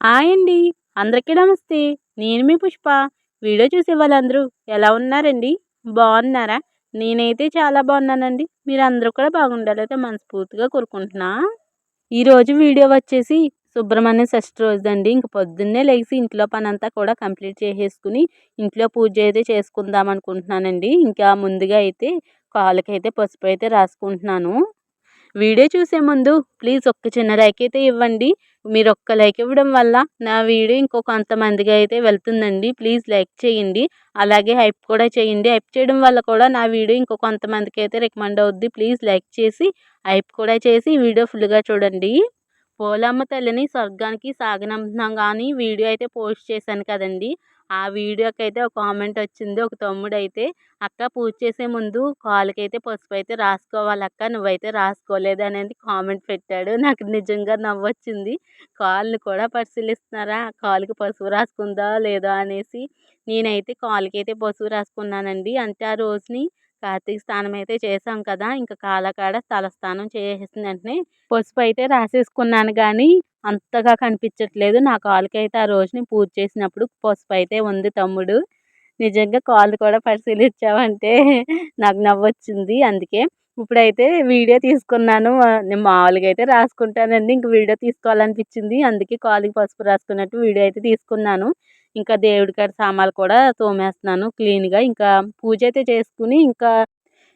Hi అండి. అందరికీ నమస్తే. నేను మీ పుష్ప. వీడియో చూసే వాళ్ళందరూ ఎలా ఉన్నారండి? బాగున్నారా? నేనైతే చాలా బాగున్నానండి. మీరు అందరూ కూడా బాగుండాలైతే మనస్ఫూర్తిగా కోరుకుంటున్నా. ఈరోజు వీడియో వచ్చేసి సుబ్రహ్మణ్య షష్ఠి రోజు అండి ఇంక పొద్దున్నే లేచి ఇంట్లో పని అంతా కూడా కంప్లీట్ చేసేసుకుని ఇంట్లో పూజ అయితే చేసుకుందాం అనుకుంటున్నానండి. ఇంకా ముందుగా అయితే కాళ్ళకైతే పసుపు అయితే రాసుకుంటున్నాను. వీడియో చూసే ముందు ప్లీజ్ ఒక్క చిన్న లైక్ అయితే ఇవ్వండి. మీరు ఒక్క లైక్ ఇవ్వడం వల్ల నా వీడియో ఇంకో కొంతమందికి అయితే వెళ్తుందండి. ప్లీజ్ లైక్ చేయండి. అలాగే హైప్ కూడా చేయండి. హైప్ చేయడం వల్ల కూడా నా వీడియో ఇంకో కొంతమందికి అయితే రికమెండ్ అవుద్ది. ప్లీజ్ లైక్ చేసి హైప్ కూడా చేసి వీడియో ఫుల్గా చూడండి. పోలమ్మ తల్లిని స్వర్గానికి సాగనంపుతున్నాం కానీ వీడియో అయితే పోస్ట్ చేశాను కదండి. ఆ వీడియోకి అయితే ఒక కామెంట్ వచ్చింది. ఒక తమ్ముడు అయితే అక్క పూజ చేసే ముందు కాలుకైతే పసుపు అయితే రాసుకోవాలి అక్క నువ్వైతే రాసుకోలేదు అనేది కామెంట్ పెట్టాడు. నాకు నిజంగా నవ్వొచ్చింది. కాళ్ళని కూడా పరిశీలిస్తున్నారా? కాలుకి పసుపు రాసుకుందా లేదా అనేసి. నేనైతే కాలుకైతే పసుపు రాసుకున్నానండి. అంటే ఆ రోజుని కార్తీక స్నానం అయితే చేసాం కదా! ఇంకా కాలకాడ తలస్నానం చేసేసిన వెంటనే. పసుపు అయితే రాసేసుకున్నాను కానీ అంతగా కనిపించట్లేదు. నా కాలుకైతే ఆ రోజుని పూజ చేసినప్పుడు పసుపు అయితే ఉంది తమ్ముడు. నిజంగా కాళ్ళు కూడా పరిశీలించావంటే నాకు నవ్వొచ్చింది. అందుకే ఇప్పుడైతే వీడియో తీసుకున్నాను. నేను మామూలుగా అయితే రాసుకుంటానండి. ఇంక వీడియో తీసుకోవాలనిపించింది. అందుకే కాలుకి పసుపు రాసుకున్నట్టు వీడియో అయితే తీసుకున్నాను. ఇంకా దేవుడి కాడ సామాన్లు కూడా తోమేస్తున్నాను క్లీన్గా. ఇంకా పూజ అయితే చేసుకుని ఇంకా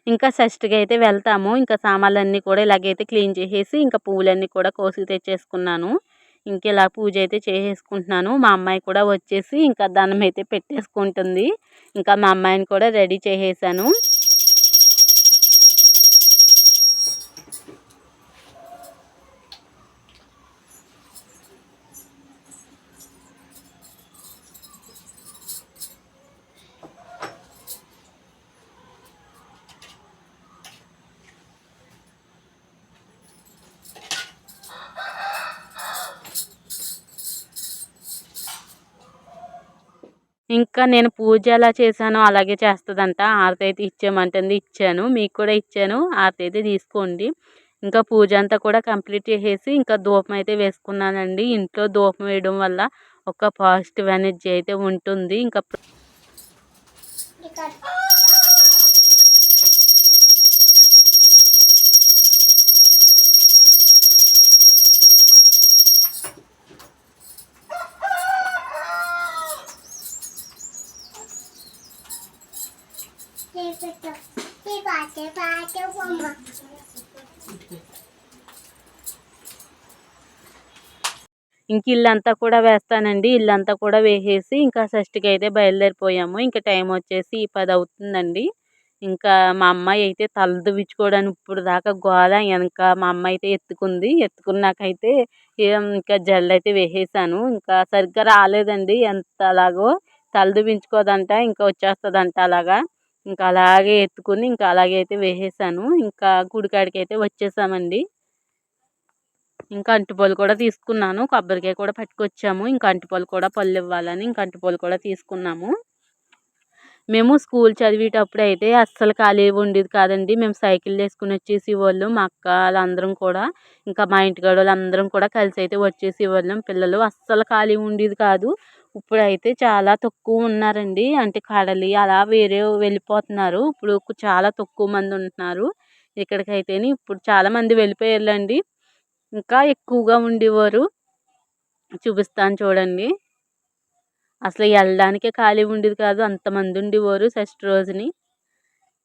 ఇంకా షష్ఠికి అయితే వెళ్తాము. ఇంకా సామాన్లన్నీ కూడా ఇలాగైతే క్లీన్ చేసేసి ఇంకా పువ్వులన్నీ కూడా కోసి తెచ్చేసుకున్నాను. ఇంక ఇలా పూజ అయితే చేసేసుకుంటున్నాను. మా అమ్మాయి కూడా వచ్చేసి ఇంకా దండం అయితే పెట్టేసుకుంటుంది. ఇంకా మా అమ్మాయిని కూడా రెడీ చేసేసాను. ఇంకా నేను పూజ ఎలా చేశానో అలాగే చేస్తుందంట. ఆరతి అయితే ఇచ్చేయమంటుంది. ఇచ్చాను. మీకు కూడా ఇచ్చాను. ఆరతి అయితే తీసుకోండి. ఇంకా పూజ అంతా కూడా కంప్లీట్ చేసేసి ఇంకా ధూపం అయితే వేసుకున్నానండి. ఇంట్లో ధూపం వేయడం వల్ల ఒక పాజిటివ్ ఎనర్జీ అయితే ఉంటుంది. ఇంకా ఇంక ఇల్లంతా కూడా వేస్తానండి. ఇల్లంతా కూడా వేసేసి ఇంకా షష్టికి అయితే బయలుదేరిపోయాము. ఇంకా టైం వచ్చేసి పది అవుతుందండి. ఇంకా మా అమ్మాయి అయితే తల దువ్వించుకోవడానికి ఇప్పుడు దాకా గోల వెనక మా అమ్మ అయితే ఎత్తుకుంది. ఎత్తుకున్నాకైతే ఇంకా జల్లు అయితే వేసేసాను. ఇంకా సరిగ్గా రాలేదండి. ఎంత అలాగో తల దువ్వించుకోదంట ఇంకా వచ్చేస్తుందంట అలాగా. ఇంకా అలాగే ఎత్తుకుని ఇంకా అలాగే అయితే వేసేసాను. ఇంకా గుడికాడికి అయితే వచ్చేసామండి. ఇంకా అంటుపళ్ళు కూడా తీసుకున్నాను. కొబ్బరికాయ కూడా పట్టుకొచ్చాము. ఇంకా అంటుపళ్ళు కూడా పళ్ళు ఇవ్వాలని ఇంకా అంటుపళ్ళు కూడా తీసుకున్నాము. మేము స్కూల్ చదివేటప్పుడు అయితే అస్సలు ఖాళీ ఉండేది కాదండి. మేము సైకిల్ వేసుకుని వచ్చేసి వాళ్ళు మా అక్క వాళ్ళందరం కూడా. ఇంకా మా ఇంటికాడ వాళ్ళందరం కూడా కలిసి అయితే వచ్చేసి వాళ్ళం పిల్లలు అస్సలు ఖాళీ ఉండేది కాదు. ఇప్పుడైతే చాలా తక్కువ ఉన్నారండి. అంటే కడలి అలా వేరే వెళ్ళిపోతున్నారు. ఇప్పుడు చాలా తక్కువ మంది ఉంటున్నారు. ఇక్కడికైతేనే ఇప్పుడు చాలామంది వెళ్ళిపోయారులేండి. ఇంకా ఎక్కువగా ఉండేవారు. చూపిస్తాను చూడండి. అసలు వెళ్ళడానికే ఖాళీ ఉండేది కాదు. అంతమంది ఉండేవారు ఫస్ట్ రోజుని.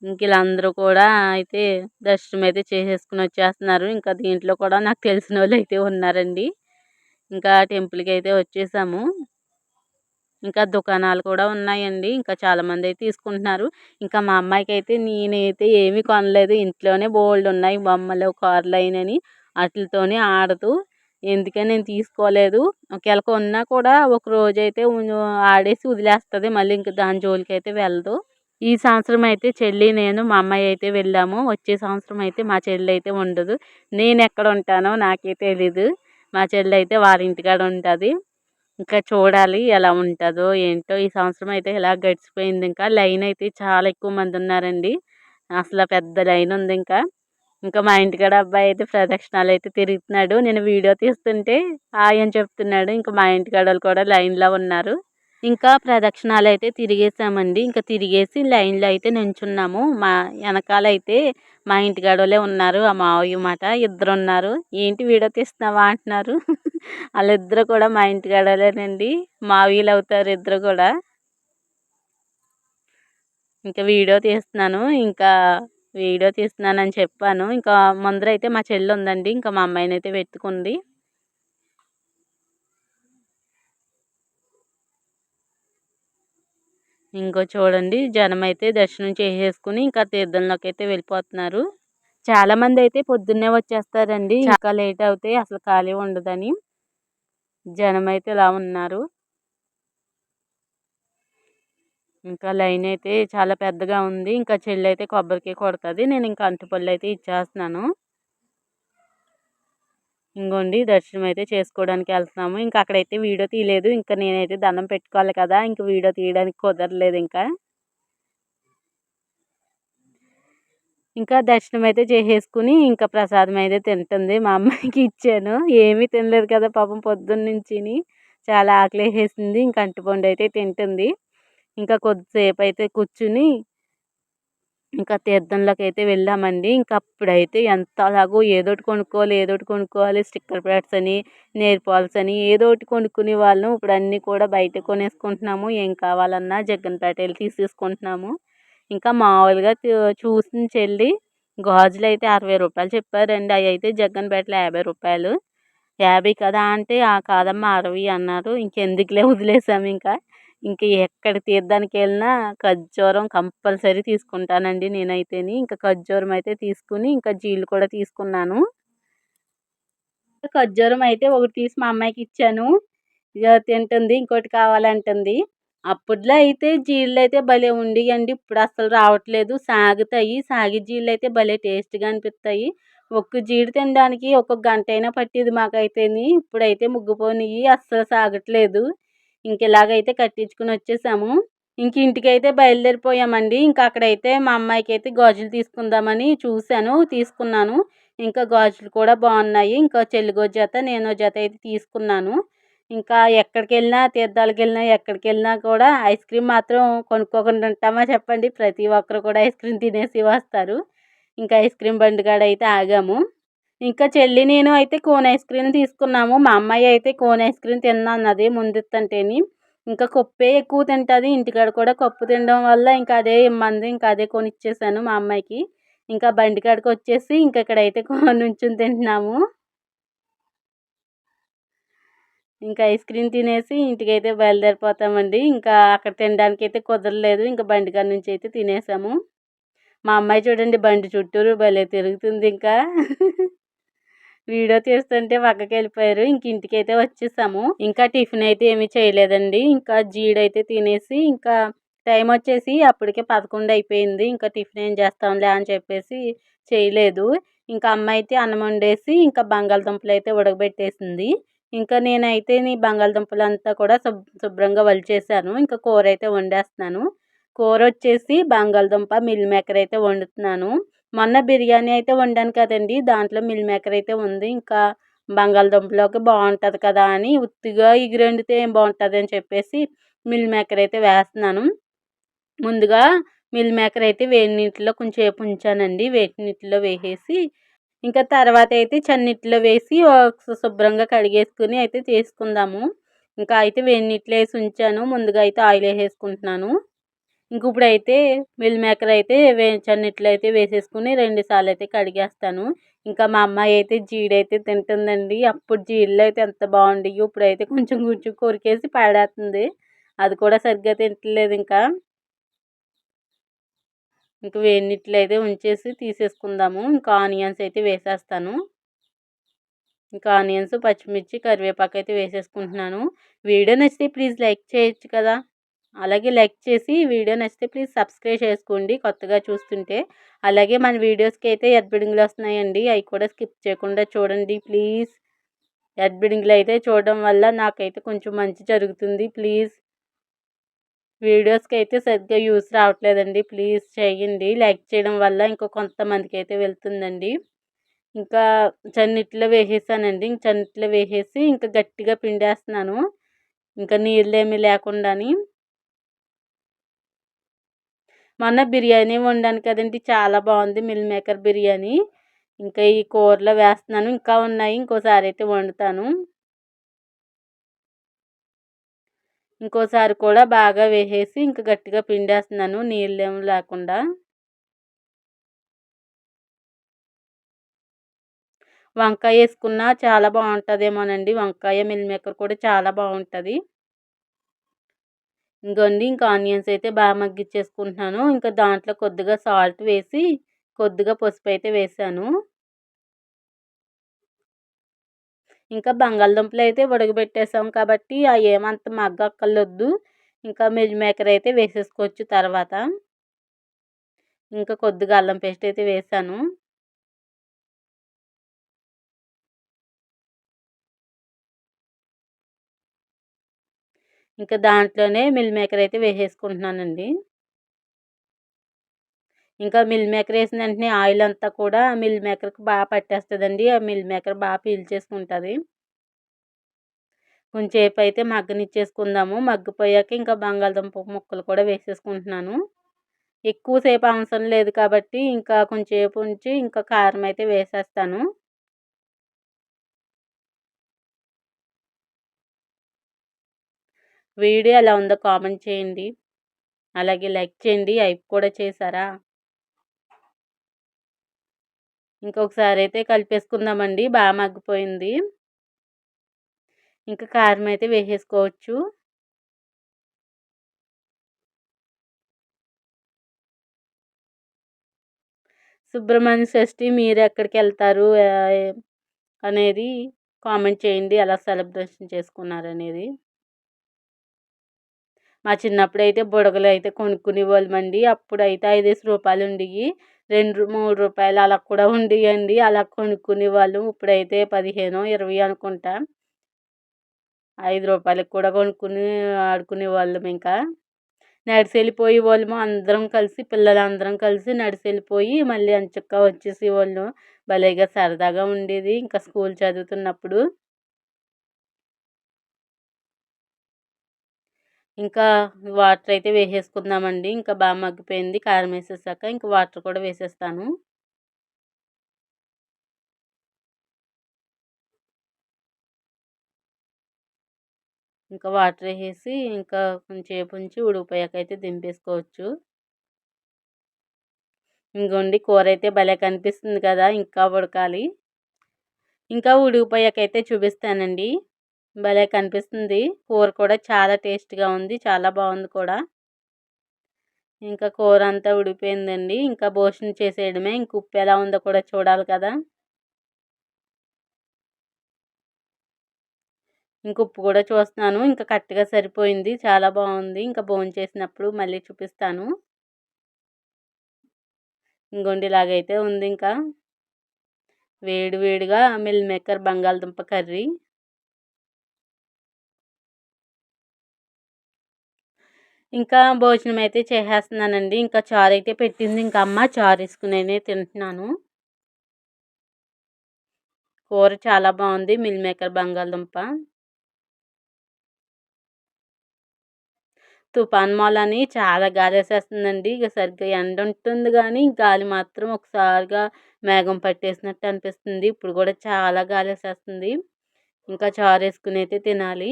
ఇంక వీళ్ళందరూ కూడా అయితే దర్శనం అయితే చేసేసుకుని వచ్చేస్తున్నారు. ఇంకా దీంట్లో కూడా నాకు తెలిసిన వాళ్ళు అయితే ఉన్నారండి. ఇంకా టెంపుల్కి అయితే వచ్చేసాము. ఇంకా దుకాణాలు కూడా ఉన్నాయండి. ఇంకా చాలామంది అయితే తీసుకుంటున్నారు. ఇంకా మా అమ్మాయికి అయితే నేనైతే ఏమీ కొనలేదు. ఇంట్లోనే బోల్డ్ ఉన్నాయి. బొమ్మలు కార్లు అయినని. వాటితోనే ఆడుతూ ఎందుకని నేను తీసుకోలేదు. ఒకవేళ కొన్నా కూడా ఒక రోజు అయితే ఆడేసి వదిలేస్తుంది. మళ్ళీ ఇంక దాని జోలికి అయితే వెళ్ళదు. ఈ సంవత్సరం అయితే చెల్లి నేను మా అమ్మాయి అయితే వెళ్ళాము. వచ్చే సంవత్సరం అయితే మా చెల్లి అయితే ఉండదు. నేను ఎక్కడ ఉంటానో నాకే తెలీదు. మా చెల్లి అయితే వారి ఇంటికాడ ఉంటుంది. ఇంకా చూడాలి ఎలా ఉంటుందో ఏంటో. ఈ సంవత్సరం అయితే ఇలా గడిచిపోయింది. ఇంకా లైన్ అయితే చాలా ఎక్కువ మంది ఉన్నారండి. అసలు పెద్ద లైన్ ఉంది ఇంకా. ఇంకా మా ఇంటికాడ అబ్బాయి అయితే ప్రదక్షిణాలు అయితే తిరుగుతున్నాడు. నేను వీడియో తీస్తుంటే ఆయన చెప్తున్నాడు. ఇంకా మా ఇంటికాడలు వాళ్ళు కూడా లైన్లో ఉన్నారు. ఇంకా ప్రదక్షిణాలు అయితే తిరిగేసామండి. ఇంకా తిరిగేసి లైన్లో అయితే నించున్నాము. మా వెనకాల అయితే మా ఇంటికాడోళ్ళే ఉన్నారు. ఆ మావయ్య మాట ఇద్దరు ఉన్నారు. ఏంటి వీడియో తీస్తున్నావా? అంటున్నారు. వాళ్ళిద్దరు కూడా మా ఇంటికాడోళ్ళేనండి మావయ్యలు అవుతారు ఇద్దరు కూడా. ఇంకా వీడియో తీస్తున్నాను. ఇంకా వీడియో తీస్తున్నానని చెప్పాను. ఇంకా ముందర అయితే మా చెల్లి ఉందండి. ఇంకా మా అమ్మాయిని అయితే పెట్టుకుంది. ఇంకో చూడండి. జనం అయితే దర్శనం చేసేసుకుని ఇంకా తీర్థంలోకి అయితే వెళ్ళిపోతున్నారు. చాలా మంది అయితే పొద్దున్నే వచ్చేస్తారండి. ఇంకా లేట్ అవుతే అసలు ఖాళీ ఉండదని జనం అయితే ఇలా ఉన్నారు. ఇంకా లైన్ అయితే చాలా పెద్దగా ఉంది. ఇంకా చెల్లి అయితే కొబ్బరికాయ కొడుతుంది. నేను ఇంకా అంటుపళ్ళు అయితే ఇచ్చేస్తున్నాను. ఇంకోండి దర్శనం అయితే చేసుకోవడానికి వెళ్తున్నాము. ఇంకా అక్కడైతే వీడియో తీయలేదు. ఇంకా నేనైతే దండం పెట్టుకోవాలి కదా. ఇంకా వీడియో తీయడానికి కుదరలేదు ఇంకా. ఇంకా దర్శనం అయితే చేసేసుకుని ఇంకా ప్రసాదం అయితే తింటుంది. మా అమ్మాయికి ఇచ్చాను. ఏమీ తినలేదు కదా పాపం పొద్దున్న నుంచి చాలా ఆకలి వేసేసింది ఇంకా అంటుపండు అయితే తింటుంది. ఇంకా కొద్దిసేపు అయితే కూర్చుని ఇంకా తీర్థంలోకి అయితే వెళ్ళామండి. ఇంకా అప్పుడైతే ఎంత అలాగో ఏదో ఒకటి కొనుక్కోవాలి ఏదో ఒకటి కొనుక్కోవాలి స్టిక్కర్ ప్యాడ్స్ అని నేర్ పాల్స్ అని ఏదో ఒకటి కొనుక్కునే వాళ్ళం. ఇప్పుడు అన్నీ కూడా బయట కొనేసుకుంటున్నాము. ఏం కావాలన్నా జగ్గన్పేట వెళ్ళి తీసేసుకుంటున్నాము. ఇంకా మామూలుగా చూసిన చెల్లి గాజులు అయితే అరవై రూపాయలు చెప్పారండి. అవి అయితే జగ్గన్పేటలో యాభై రూపాయలు. యాభై కదా అంటే ఆ కాదమ్మా అరవై అన్నారు. ఇంకెందుకులే వదిలేసాము ఇంకా. ఇంక ఎక్కడ తీర్థానికి వెళ్ళినా ఖర్జూరం కంపల్సరీ తీసుకుంటానండి నేనైతేని. ఇంకా ఖర్జూరం అయితే తీసుకుని ఇంకా జీళ్ళు కూడా తీసుకున్నాను. ఖర్జూరం అయితే ఒకటి తీసి మా అమ్మాయికి ఇచ్చాను. ఇక తింటుంది ఇంకోటి కావాలంటుంది. అప్పట్లో అయితే జీళ్ళు అయితే భలే ఉండేయండి. ఇప్పుడు అసలు రావట్లేదు. సాగుతాయి. సాగి జీళ్ళు అయితే భలే టేస్ట్గా అనిపిస్తాయి. ఒక్క జీడి తినడానికి ఒక్కొక్క గంట అయినా పట్టేది మాకైతేని. ఇప్పుడైతే ముగ్గుపోనివి అస్సలు సాగట్లేదు. ఇంక ఇలాగైతే కట్టించుకుని వచ్చేసాము. ఇంక ఇంటికైతే బయలుదేరిపోయామండి. ఇంకా అక్కడైతే మా అమ్మాయికి అయితే గాజులు తీసుకుందామని చూశాను తీసుకున్నాను. ఇంకా గాజులు కూడా బాగున్నాయి. ఇంకా చెల్లిగో జత నేను జత అయితే తీసుకున్నాను. ఇంకా ఎక్కడికి వెళ్ళినా తీర్థాలకు వెళ్ళినా ఎక్కడికి వెళ్ళినా కూడా ఐస్ క్రీమ్ మాత్రం కొనుక్కోకుండా ఉంటామా చెప్పండి. ప్రతి ఒక్కరు కూడా ఐస్ క్రీమ్ తినేసి వస్తారు. ఇంకా ఐస్ క్రీమ్ బండి కాడ అయితే ఆగాము. ఇంకా చెల్లి నేను అయితే కోన్ ఐస్ క్రీమ్ తీసుకున్నాము. మా అమ్మాయి అయితే కోన్ ఐస్ క్రీమ్ తిన్నా అన్నది ముందుతంటేని ఇంకా కప్పే ఎక్కువ తింటుంది. ఇంటికాడ కూడా కప్పు తినడం వల్ల ఇంకా అదే ఇమ్మంది. ఇంకా అదే కొనిచ్చేసాను మా అమ్మాయికి. ఇంకా బండి కాడికి వచ్చేసి ఇంకా ఇక్కడైతే నుంచుని తింటున్నాము. ఇంకా ఐస్ క్రీమ్ తినేసి ఇంటికైతే బయలుదేరిపోతామండి. ఇంకా అక్కడ తినడానికి అయితే కుదరలేదు. ఇంకా బండి కాడ నుంచి అయితే తినేసాము. మా అమ్మాయి చూడండి బండి చుట్టూరు భలే తిరుగుతుంది ఇంకా. వీడియో తీస్తుంటే పక్కకి వెళ్ళిపోయారు ఇంక ఇంటికైతే వచ్చేసాము. ఇంకా టిఫిన్ అయితే ఏమీ చేయలేదండి. ఇంకా జీడైతే తినేసి ఇంకా టైం వచ్చేసి అప్పటికే పదకొండు అయిపోయింది. ఇంకా టిఫిన్ ఏం చేస్తాంలే అని చెప్పేసి చేయలేదు. ఇంకా అమ్మ అయితే అన్నం వండేసి ఇంకా బంగాళదుంపలు అయితే ఉడకబెట్టేసింది. ఇంకా నేనైతే నీ బంగాళదుంపలు అంతా కూడా శుభ్ శుభ్రంగా వలిచేసాను ఇంకా కూర అయితే వండేస్తున్నాను. కూర వచ్చేసి బంగాళదుంప మిల్ మేకర్ అయితే వండుతున్నాను. మొన్న బిర్యానీ అయితే వండాను కదండి. దాంట్లో మిల్ మేకర్ అయితే ఉంది. ఇంకా బంగాళదుంపలోకి బాగుంటుంది కదా అని ఉత్తిగా ఎగిరెండితే ఏం బాగుంటుంది అని చెప్పేసి మిల్ మేకర్ అయితే వేస్తున్నాను. ముందుగా మిల్ మేకర్ అయితే వేడి నీటిలో కొంచెంసేపు ఉంచానండి. వేడి నీటిలో వేసేసి ఇంకా తర్వాత అయితే చన్నీటిలో వేసి శుభ్రంగా కడిగేసుకుని అయితే చేసుకుందాము. ఇంకా అయితే వేడి నీటిలో వేసి ఉంచాను. ముందుగా అయితే ఆయిల్ వేసేసుకుంటున్నాను. ఇంక ఇప్పుడైతే మిల్ మేకర్ అయితే వే చన్నీటిలో అయితే వేసేసుకుని రెండు సార్లు అయితే కడిగేస్తాను. ఇంకా మా అమ్మాయి అయితే జీడైతే తింటుందండి. అప్పుడు జీడిలో అయితే ఎంత బాగుండేవి ఇప్పుడైతే కొంచెం కొంచెం కొరికేసి పాడేస్తుంది అది కూడా సరిగ్గా తింటలేదు ఇంకా. ఇంకా వేడినీటిలో అయితే ఉంచేసి తీసేసుకుందాము. ఇంకా ఆనియన్స్ అయితే వేసేస్తాను. ఇంకా ఆనియన్స్ పచ్చిమిర్చి కరివేపాకు అయితే వేసేసుకుంటున్నాను. వీడియో నచ్చితే ప్లీజ్ లైక్ చేయొచ్చు కదా. అలాగే లైక్ చేసి వీడియో నచ్చితే ప్లీజ్ సబ్స్క్రైబ్ చేసుకోండి కొత్తగా చూస్తుంటే. అలాగే మన వీడియోస్కి అయితే ఎడ్బిడింగ్లు వస్తున్నాయండి. అవి కూడా స్కిప్ చేయకుండా చూడండి ప్లీజ్. ఎడ్బిడింగ్లు అయితే చూడడం వల్ల నాకైతే కొంచెం మంచి జరుగుతుంది ప్లీజ్. వీడియోస్కి అయితే సరిగ్గా యూస్ రావట్లేదండి ప్లీజ్ చేయండి. లైక్ చేయడం వల్ల ఇంకో కొంతమందికి అయితే వెళ్తుందండి. ఇంకా చన్నిట్లో వేసేసానండి. ఇంక చన్నిట్లో వేసేసి ఇంకా గట్టిగా పిండేస్తున్నాను. ఇంకా నీళ్ళు ఏమీ లేకుండాని. మొన్న బిర్యానీ వండాను కదండి. చాలా బాగుంది మిల్ మేకర్ బిర్యానీ. ఇంకా ఈ కూరలో వేస్తున్నాను. ఇంకా ఉన్నాయి. ఇంకోసారి అయితే వండుతాను. ఇంకోసారి కూడా బాగా వేసేసి ఇంకా గట్టిగా పిండేస్తున్నాను. నీళ్ళు లేకుండా. వంకాయ వేసుకున్నా చాలా బాగుంటుందేమోనండి. వంకాయ మిల్ మేకర్ కూడా చాలా బాగుంటుంది. ఇంకోండి ఇంకా ఆనియన్స్ అయితే బాగా మగ్గిచ్చేసుకుంటున్నాను. ఇంకా దాంట్లో కొద్దిగా సాల్ట్ వేసి కొద్దిగా పసుపు అయితే వేసాను. ఇంకా బంగాళదుంపలు అయితే ఉడకబెట్టేసాం కాబట్టి అవి ఏమంత మగ్గక్కర్లొద్దు. ఇంకా మిల్ మేకర్ అయితే వేసేసుకోవచ్చు తర్వాత. ఇంకా కొద్దిగా అల్లం పేస్ట్ అయితే వేసాను. ఇంకా దాంట్లోనే మిల్ మేకర్ అయితే వేసేసుకుంటున్నానండి. ఇంకా మిల్ మేకర్ వేసిన వెంటనే ఆయిల్ అంతా కూడా మిల్ మేకర్కి బాగా పట్టేస్తుందండి. ఆ మిల్ మేకర్ బాగా పీల్చేసుకుంటుంది కొంచెంసేపు అయితే మగ్గనిచ్చేసుకుందాము. మగ్గిపోయాక ఇంకా బంగాళదుంప ముక్కలు కూడా వేసేసుకుంటున్నాను. ఎక్కువసేపు అవసరం లేదు కాబట్టి ఇంకా కొంచెంసేపు ఉంచి ఇంకా కారం అయితే వేసేస్తాను. వీడియో ఎలా ఉందో కామెంట్ చేయండి. అలాగే లైక్ చేయండి. ఐప్ కూడా చేశారా? ఇంకొకసారి అయితే కలిపేసుకుందామండి. బాగా మగ్గిపోయింది. ఇంకా కారం అయితే వేసేసుకోవచ్చు. సుబ్రహ్మణ్య షష్ఠి మీరు ఎక్కడికి వెళ్తారు? అనేది కామెంట్ చేయండి. ఎలా సెలబ్రేషన్ చేసుకున్నారనేది. మా చిన్నప్పుడు అయితే బుడగలు అయితే కొనుక్కునే వాళ్ళమండి అప్పుడైతే ఐదేసి రూపాయలు ఉండేవి రెండు మూడు రూపాయలు అలా కూడా ఉండేవండి అలా కొనుక్కునే వాళ్ళం ఇప్పుడైతే పదిహేను ఇరవై అనుకుంటా. ఐదు రూపాయలకు కూడా కొనుక్కుని ఆడుకునే వాళ్ళం ఇంకా. నడిచి వెళ్ళిపోయే వాళ్ళము అందరం కలిసి పిల్లలందరం కలిసి నడిచి వెళ్ళిపోయి మళ్ళీ అంచక్క వచ్చేసి వాళ్ళు భలేగా సరదాగా ఉండేది. ఇంకా స్కూల్ చదువుతున్నప్పుడు. ఇంకా వాటర్ అయితే వేసేసుకుందామండి. ఇంకా బాగా మగ్గిపోయింది. కారం వేసేసాక ఇంకా వాటర్ కూడా వేసేస్తాను. ఇంకా వాటర్ వేసేసి ఇంకా కొంచెంసేపు ఉంచి ఉడికిపోయాక అయితే దింపేసుకోవచ్చు. ఇంకోండి కూర అయితే భలే కనిపిస్తుంది కదా! ఇంకా ఉడకాలి. ఇంకా ఉడికిపోయాకైతే చూపిస్తానండి. భలే కనిపిస్తుంది. కూర కూడా చాలా టేస్ట్గా ఉంది. చాలా బాగుంది కూడా. ఇంకా కూర అంతా ఉడిపోయిందండి ఇంకా భోజనం చేసేయడమే. ఇంక ఉప్పు ఎలా ఉందో కూడా చూడాలి కదా. ఇంక ఉప్పు కూడా చూస్తున్నాను. ఇంకా కరెక్ట్గా సరిపోయింది. చాలా బాగుంది. ఇంకా భోజనం చేసినప్పుడు మళ్ళీ చూపిస్తాను. ఇంకోండి ఇలాగైతే ఉంది ఇంకా. వేడి వేడిగా మిల్ మేకర్ బంగాళదుంప కర్రీ. ఇంకా భోజనం అయితే చేసేస్తున్నానండి. ఇంకా చారు అయితే పెట్టింది. ఇంకా అమ్మ చారు వేసుకునే తింటున్నాను. కూర చాలా బాగుంది. మిల్ మేకర్ బంగాళదుంప. తుఫాన్ అని చాలా గాలి వేసేస్తుందండి ఇక సరిగ్గా ఎండ ఉంటుంది కానీ గాలి మాత్రం ఒకసారిగా మేఘం పట్టేసినట్టు అనిపిస్తుంది. ఇప్పుడు కూడా చాలా గాలి వేసేస్తుంది ఇంకా చారు వేసుకుని అయితే తినాలి.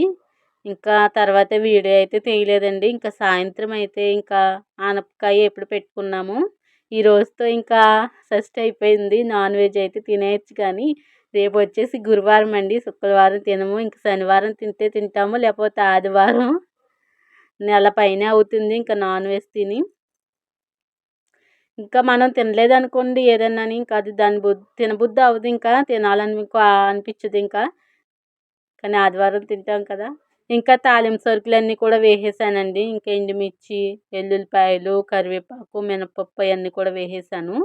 ఇంకా తర్వాత వీడియో అయితే తీయలేదండి. ఇంకా సాయంత్రం అయితే ఇంకా ఆనపకాయ ఎప్పుడు పెట్టుకున్నాము. ఈ రోజుతో ఇంకా షష్ఠి అయిపోయింది. నాన్ వెజ్ అయితే తినేయచ్చు కానీ రేపు వచ్చేసి గురువారం అండి. శుక్రవారం తినము. ఇంకా శనివారం తింటే తింటాము. లేకపోతే ఆదివారం నెల పైన అవుతుంది ఇంకా నాన్ వెజ్ తిని. ఇంకా మనం తినలేదనుకోండి ఏదన్నా ఇంకా అది దాని బుద్ధి తినబుద్ధి అవ్వదు ఇంకా. తినాలని అనిపించదు ఇంకా. కానీ ఆదివారం తింటాం కదా. ఇంకా తాలింపు సరుకులన్నీ కూడా వేసేసానండి. ఇంకా ఎండుమిర్చి వెల్లుల్లిపాయలు కరివేపాకు మినపప్పు అవన్నీ కూడా వేసేసాను.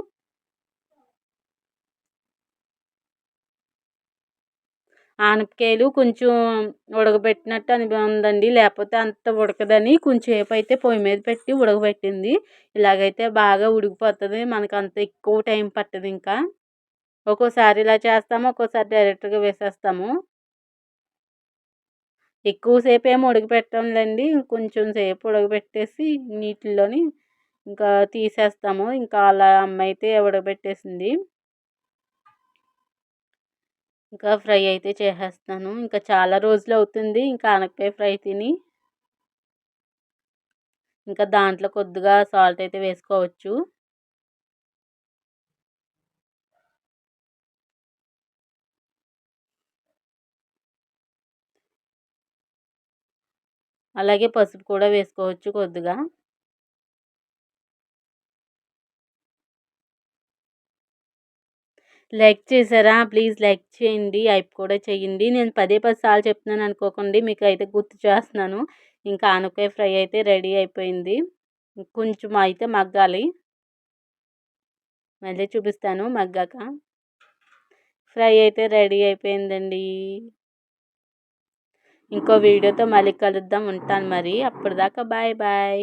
ఆనపకాయలు కొంచెం ఉడకబెట్టినట్టు ఉందండి. లేకపోతే అంత ఉడకదని కొంచెం సేపు అయితే పొయ్యి మీద పెట్టి ఉడకబెట్టింది. ఇలాగైతే బాగా ఉడికిపోతుంది. మనకు అంత ఎక్కువ టైం పట్టదు ఇంకా. ఒక్కోసారి ఇలా చేస్తాము ఒక్కోసారి డైరెక్ట్గా వేసేస్తాము. ఎక్కువసేపు ఏమి ఉడకపెట్టంలేండి. కొంచెం సేపు ఉడకబెట్టేసి నీటిలోని ఇంకా తీసేస్తాము. ఇంకా అలా అమ్మ అయితే ఉడకబెట్టేసింది. ఇంకా ఫ్రై అయితే చేసేస్తాను. ఇంకా చాలా రోజులు అవుతుంది. ఇంకా ఆనపకాయ ఫ్రై తిని ఇంకా దాంట్లో కొద్దిగా సాల్ట్ అయితే వేసుకోవచ్చు. అలాగే పసుపు కూడా వేసుకోవచ్చు కొద్దిగా. లైక్ చేశారా? ప్లీజ్ లైక్ చేయండి ఐప్ కూడా చేయండి. నేను పదే పది సార్లు చెప్తున్నాను అనుకోకండి మీకు అయితే గుర్తు చేస్తున్నాను. ఇంకా ఆనపకాయ ఫ్రై అయితే రెడీ అయిపోయింది. కొంచెం అయితే మగ్గాలి. మళ్ళీ చూపిస్తాను మగ్గాక. ఫ్రై అయితే రెడీ అయిపోయిందండి. ఇంకో వీడియోతో మళ్ళీ కలుద్దాం. ఉంటాను మరి. అప్పటిదాకా బాయ్ బాయ్.